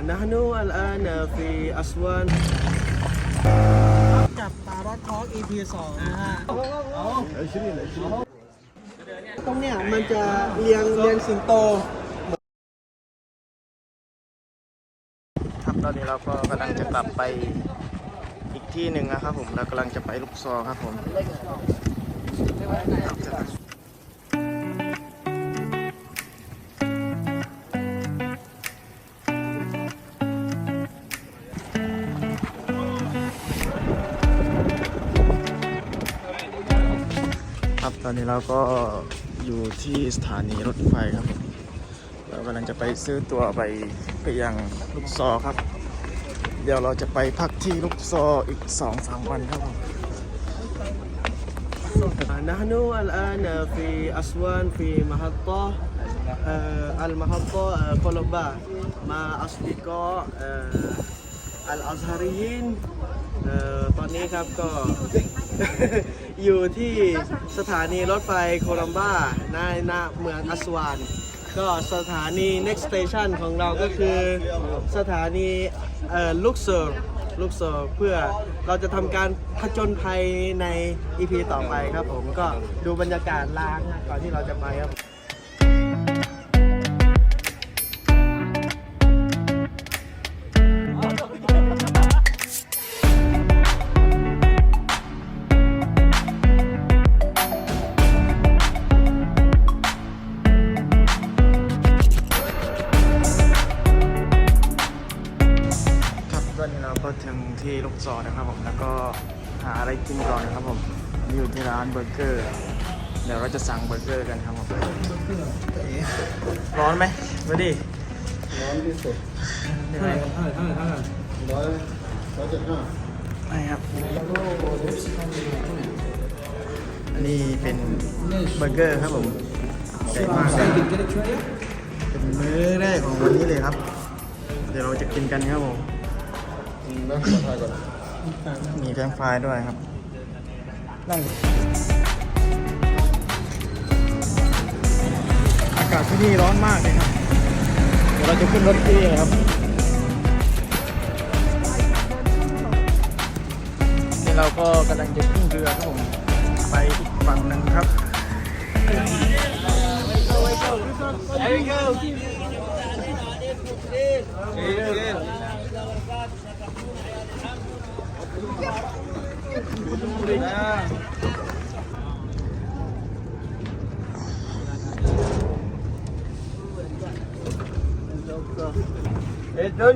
نحن الآن في أسوان กับปารอดทอล์ก EP 2นะฮะตรงเนี้ยมันจะเรียงเรียงสิงโต ครับตอนนี้เราก็กำลังจะกลับไปอีกที่หนึ่งนะครับผมเรากำลังจะไปลูกซอครับผม อนนี้เราก็อยู่ที่สถานีรถไฟครับผม เรากำลังจะไปซื้อตัวไปไปยังลูกซอครับ เดี๋ยวเราจะไปพักที่ลูกซออีก2อสามวันครับผม نحن الآن في أسوان في محطة آه، المحطة آه، كولومبا مع أصدقاء آه، الأزهريين เอ่อตอนนี้ครับก็ อยู่ที่สถานีรถไฟโคลัมบ้าในหน้าเมืองอัสวาน ก็สถานี next station ของเราก็คือสถานีลุกเซอร์ลุกเซอร์เพื่อเราจะทำการผจญภัยใน EP ต่อไปครับผมก็ดูบรรยากาศล้างก่อนที่เราจะไปครับ ถึงที่ลูกซอนะครับผมแล้วก็หาอะไรกินก่อนนะครับผมอยู่ที่ร้านเบอร์เกอร์ เดี๋ยวเราจะสั่งเบอร์เกอร์กันครับผมร้อนไหมมาดิร้อนที่สุดเหนื่อยเท่าไหร่เท่าไหร่เท่าไหร่ร้อยร้อยเจ็ดห้าไม่ครับอันนี้เป็นเบอร์เกอร์ครับผมใหญ่มากเป็นมื้อแรกของวันนี้เลยครับ เดี๋ยวเราจะกินกันครับผม นะขอทายก่อนมีแฟรนช์ฟรายด้วยครับนั่งอากาศที่นี่ร้อนมากเลยครับ เดี๋ยวเราจะขึ้นรถที่นี่ครับ นี่เราก็กำลังจะขึ้นเรือครับผม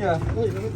เอ็ดเดินเนี่ย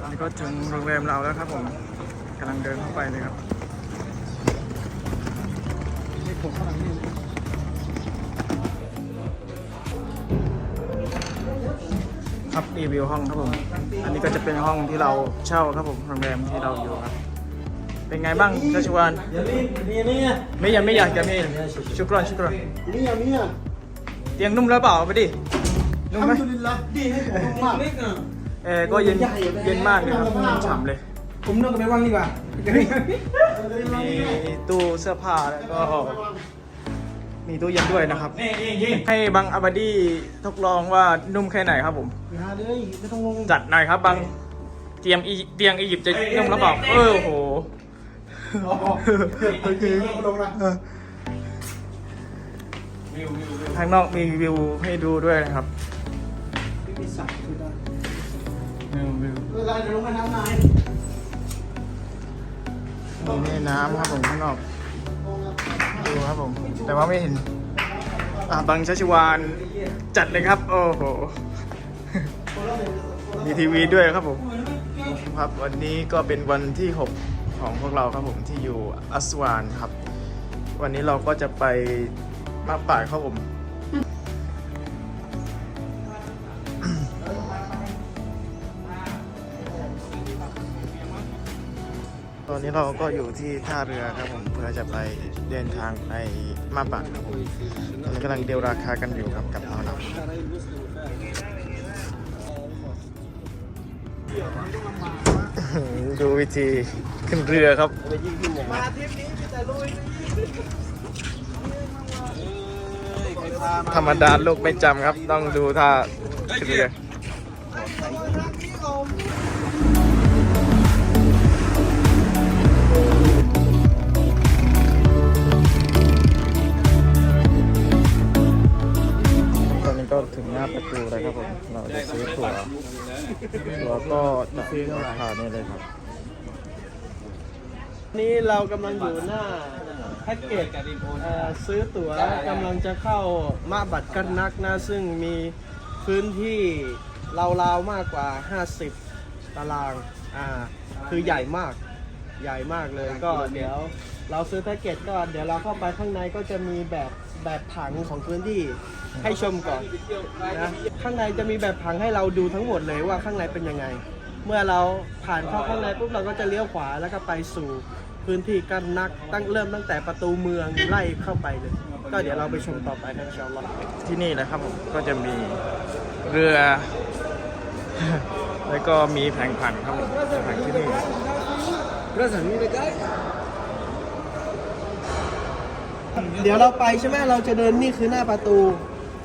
ตอนนี้ก็ถึงโรงแรมเราแล้วครับผมกำลังเดินเข้าไปเลยครับครับ รีวิวห้องครับผม อันนี้ก็จะเป็นห้องที่เราเช่าครับผมโรงแรมที่เราอยู่ครับ เป็นไงบ้างชัชวานยาลีนี่นี่ไม่อยากไม่อยากจะมีชุกรอนชุกรอนนี่อะนี่อะเตียงนุ่มแล้วเปล่าไปดิ นุ่มไหมดีให้ผมมากเออก็เย็นเย็นมากเลยครับฉ่ำเลย ผมนึกไปว่างดีกว่ามีตู้เสื้อผ้าแล้วก็ มีตู้เย็นด้วยนะครับให้บังอาบาดี้ทดลองว่านุ่มแค่ไหนครับผม อย่าเลยไม่ต้องลงจัดหน่อยครับบังเตียงอีเตียงอียิปต์จะนุ่มแล้วเปล่าเออโอ้โหโอเคลงละข้างนอกมีวิวให้ดูด้วยนะครับมีสัตว์ด้วยนะวิววิวเวลาจะลงมาน้ำนายมีแม่น้ำครับผมข้างนอกูครับผม แต่ว่าไม่เห็น อ่าบังชัชวานจัดเลยครับ โอ้โห มีทีวีด้วยครับผม ครับวันนี้ก็เป็นวันที่ 6 ของพวกเราครับผมที่อยู่อัสวานครับ วันนี้เราก็จะไปมาป่ายครับผม อนนี้เราก็อยู่ที่ท่าเรือครับผมเพื่อจะไปเดินทางไปมาป่าครับผมตอนนี้กำลังเดียวราคากันอยู่ครับกับเอาเราเดูวิธีขึ้นเรือครับมาทริปนี้มีแต่ลุยธรรมดาลูกไม่จำครับ ต้องดูท่าขึ้นเรือ นี่เรากำลังอยู่หน้าแพ็กเกจเอ่อซื้อตั๋วกำลังจะเข้ามาบัตรกันนักนะ ซึ่งมีพื้นที่ราวๆมากกว่า 50 ตาราง อ่า คือใหญ่มาก ใหญ่มากเลย ก็เดี๋ยวเราซื้อแพ็กเกจก็เดี๋ยวเราเข้าไปข้างในก็จะมีแบบแบบผังของพื้นที่ให้ชมก่อนนะข้างในจะมีแบบผังให้เราดูทั้งหมดเลยว่าข้างในเป็นยังไง เมื่อเราผ่านเข้าข้างในปุ๊บเราก็จะเลี้ยวขวาแล้วก็ไปสู่ พื้นที่กันนักตั้งเริ่มตั้งแต่ประตูเมืองไล่เข้าไปเลย ก็เดี๋ยวเราไปชมต่อไปนะอินชาอัลลอฮ์ที่นี่นะครับผมก็จะมีเรือ แล้วก็มีแผงผังครับผมแผงที่นี่เดี๋ยวเราไปใช่ไหมเราจะเดินนี่คือหน้าประตู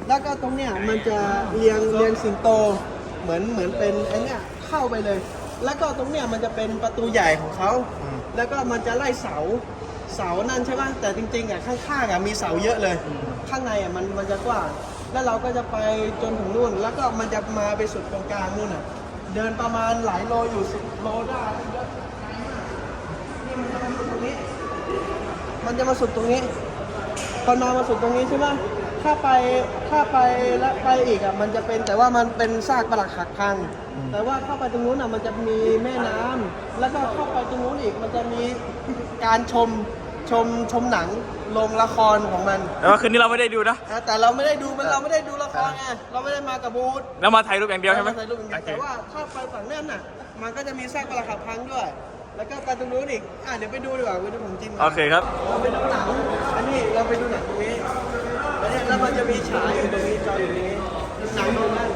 แล้วก็ตรงเนี้ยมันจะเรียงเรียงสิงโต เหมือนเหมือนเป็นไอ้เนี้ยเข้าไปเลย แล้วก็ตรงเนี้ยมันจะเป็นประตูใหญ่ของเขา อืม แล้วก็มันจะไล่เสา เสานั่นใช่ไหมแต่จริงๆอะข้างๆอะมีเสาเยอะเลย ข้างในอะมันมันจะกว้าง แล้วเราก็จะไปจนถึงนู่น แล้วก็มันจะมาไปสุดตรงกลางนู่นอะ เดินประมาณหลายโลอยู่สิบโลได้เยอะนี่มันจะมาสุดตรงนี้ มันจะมาสุดตรงนี้ พอนามาสุดตรงนี้ใช่ไหม ถ้าไปถ้าไปและไปอีกอะมันจะเป็นแต่ว่ามันเป็นซากปรักหักพัง แต่ว่าเข้าไปตรงนู้นอะมันจะมีแม่น้ำแล้วก็เข้าไปตรงนู้นอีก มันจะมีการชมชมชมหนังโรงละครของมันแต่ว่าคืนนี้เราไม่ได้ดูนะ นะแต่เราไม่ได้ดูมันเราไม่ได้ดูละครไงเราไม่ได้มากับบูธ แล้วมาถ่ายรูปอย่างเดียวใช่ไหมราถ่ายรูปอย่างเดียวโอเคแต่ว่าถ้าไปฝั่งนั้นน่ะ มันก็จะมีซากปรักหักพังด้วย แล้วก็ไปตรงนู้นอีก อะเดี๋ยวไปดูดีกว่าไปดูของจริงก่นโอเคครับ เราไปดูหนังอันนี้เราไปดูหนังตรงนี้ แล้วมันจะมีฉายอยู่ตรงนี้จออยู่ตรงนี้หนังตรงนั้น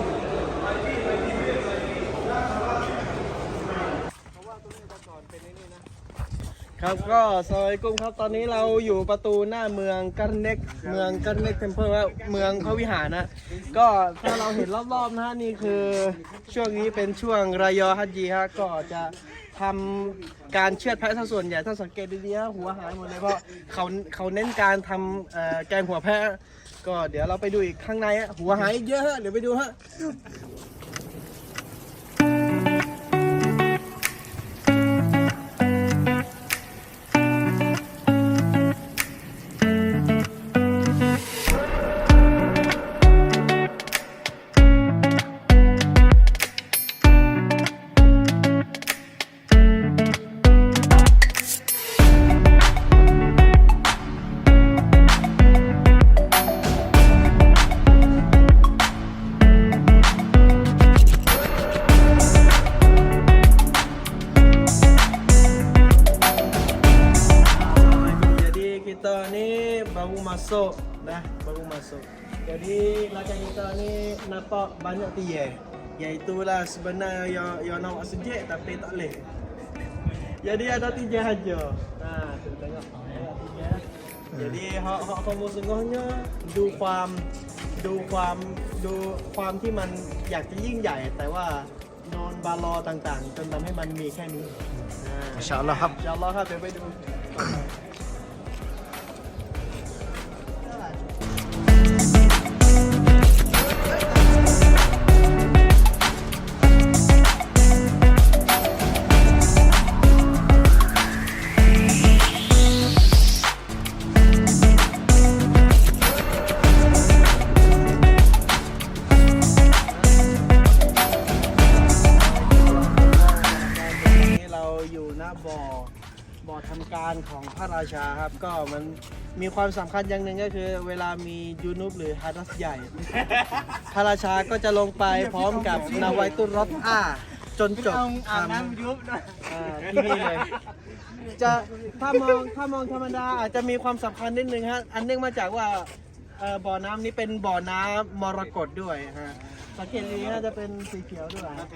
ครับก็ซอยกุ้งครับตอนนี้เราอยู่ประตูหน้าเมืองกันเน็กเมืองกันเน็กเทมเพิลว่าเมืองพระวิหารนะก็ถ้าเราเห็นรอบๆนะนี่คือช่วงนี้เป็นช่วงรายอฮัจญีฮะก็จะทำการเชือดแพะซะส่วนใหญ่ถ้าสังเกตดีๆหัวหายหมดเลยเพราะเขาเขาเน้นการทำแกงหัวแพะ ก็เดี๋ยวเราไปดูอีกข้างในฮะหัวหายเยอะฮะเดี๋ยวไปดูฮะ masuk dah, baru masuk. Jadi macam kita ni nampak banyak tiang. Iaitulah sebenarnya yang yang nak sejak tapi tak boleh. Jadi ada tiga saja. Ha, tu tengok. Tengok tiga. Jadi hak hak kamu sungguhnyaดูความดูความดูความที่มันอยากจะยิ่งใหญ่ แต่ว่าโดนบาลอต่างๆ จนทำให้มันมีแค่นี้อ่า อินชาอัลลอฮ์ครับ อินชาอัลลอฮ์ครับเดี๋ยวไปดู มันมีความสำคัญอย่างหนึ่งก็คือ เวลามียูนุบหรือฮาดัสใหญ่ พระราชาก็จะลงไปพร้อมกับนาไวตุรรอตอาจนจบอาบน้ำยุบที่นี่เลย จะถ้ามองถ้ามองธรรมดาอาจจะมีความสำคัญนิดนึงฮะ อันเนื่องมาจากว่าเอ่อบ่อน้ำนี้เป็นบ่อน้ำมรกตด้วยฮะสังเกตดีๆฮะจะเป็นสีเขียวด้วยฮะ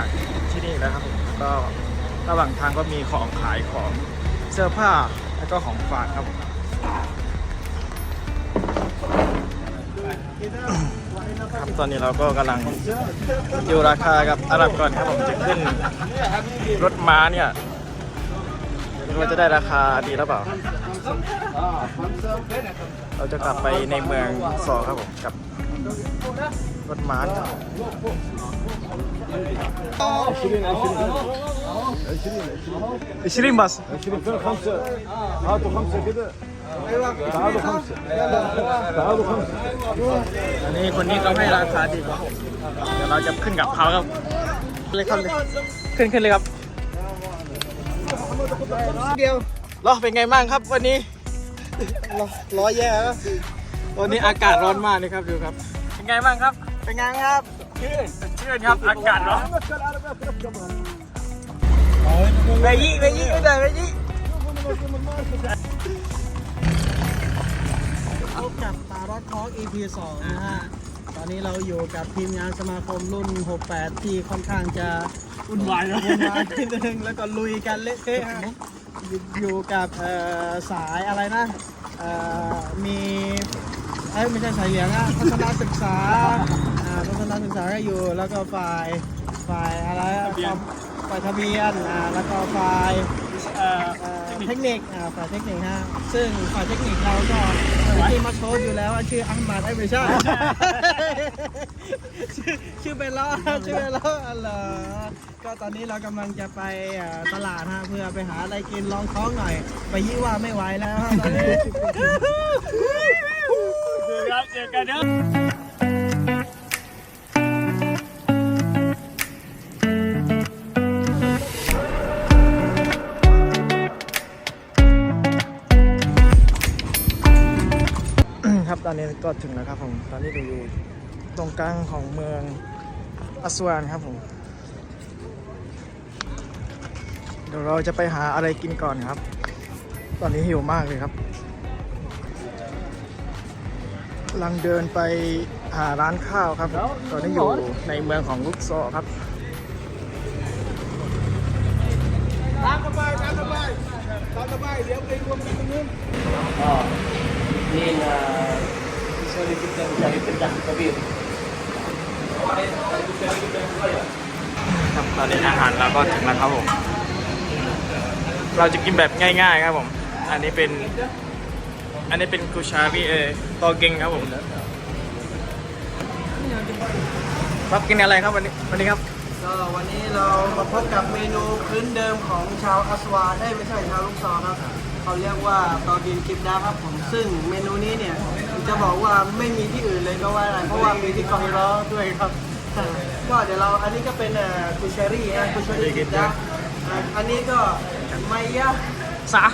จากที่นี่แล้วครับผมแล้วก็ระหว่างทางก็มีของขายของเสื้อผ้าแล้วก็ของฝากครับผมครับตอนนี้เราก็กำลังดูราคากับอารับก่อนครับผมจะขึ้นรถม้าเนี่ยไม่รู้ว่าจะได้ราคาดีหรือเปล่า เราจะกลับไปในเมืองซอครับผมกับรถม้าครับ 20 بس 20 فين خمسة هاتوا خمسة كده تعالوا خمسة تعالوا خمسة อันนี้คนนี้เขาให้ราคาดีกว่าเดี๋ยวเราจะขึ้นกับเขาครับเลยครับเลยขึ้นขึ้นเลยครับ เดียว รอเป็นไงบ้างครับวันนี้ ร้อยแย่แล้ว วันนี้อากาศร้อนมากเลยครับดูครับ เป็นไงบ้างครับ เป็นไงครับ สด ชื่นครับอากาศร้อนเบยี่เบยี่ไม่ได้เบยี่พบกับตาร็อกทอล์ก EP 2นะฮะ ตอนนี้เราอยู่กับทีมงานสมาคมรุ่น 68 ที่ค่อนข้างจะวุ่นวายวุ่นวายนิดนึงแล้วก็ลุยกันเละเทะฮะอยู่อยู่กับเอ่อสายอะไรนะเอ่อมีเอ้ยไม่ใช่สายเหลืองอะทัศนศึกษาอ่า ทัศนศึกษาก็อยู่ แล้วก็ฝ่ายฝ่ายอะไรอะฝ่ายทะเบียนอ่าแล้วก็ฝ่ายเอ่อเอ่อเทคนิคอ่าฝ่ายเทคนิคฮะซึ่งฝ่ายเทคนิคเราก็ที่มาโชว์อยู่แล้วว่าชื่ออัมมัดไอ้ยไม่ใช่ชื่อชื่อเบลล้อชื่อเบลล้ออ๋อเหรอก็ตอนนี้เรากำลังจะไปเอ่อตลาดฮะเพื่อไปหาอะไรกินลองท้องหน่อย ไปยี่ว่าไม่ไหวแล้วฮะตอนนี้ครับเจอกันเด้อ ก็ถึงแล้วครับผมตอนนี้เราอยู่ตรงกลางของเมืองอัสวานครับผม เดี๋ยวเราจะไปหาอะไรกินก่อนครับ ตอนนี้หิวมากเลยครับกำลังเดินไปหาร้านข้าวครับ ตอนนี้อยู่ในเมืองของลุกโซครับตามสบายตามสบายตามสบายเดี๋ยวไปรวมกันตรงนู้นก็นี่นะ ครับตอนนี้อาหารเราก็ถึงแล้วครับผม เราจะกินแบบง่ายๆครับผม อันนี้เป็น อันนี้เป็นกุชาบีเอตอเกงครับผมครับกินอะไรครับวันนี้วันนี้ครับก็วันนี้เรามาพบกับเมนูพื้นเดิมของชาวอัสวาได้ไม่ใช่ชาวลูกซอครับ เขาเรียกว่าตอดินกิบดาครับผมซึ่งเมนูนี้เนี่ย จะบอกว่าไม่มีที่อื่นเลยก็ว่าได้เพราะว่ามีที่กอฮิโรด้วยครับก็เดี๋ยวเราอันนี้ก็เป็นเอ่อกุชารี่นะกุชารี่กิบดาอะอันนี้ก็ไมยะสา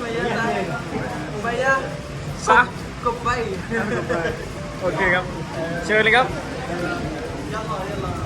ไมยะไไมยะสากบไปโอเคครับ เชิญเลยครับยอดเลยยอดเลย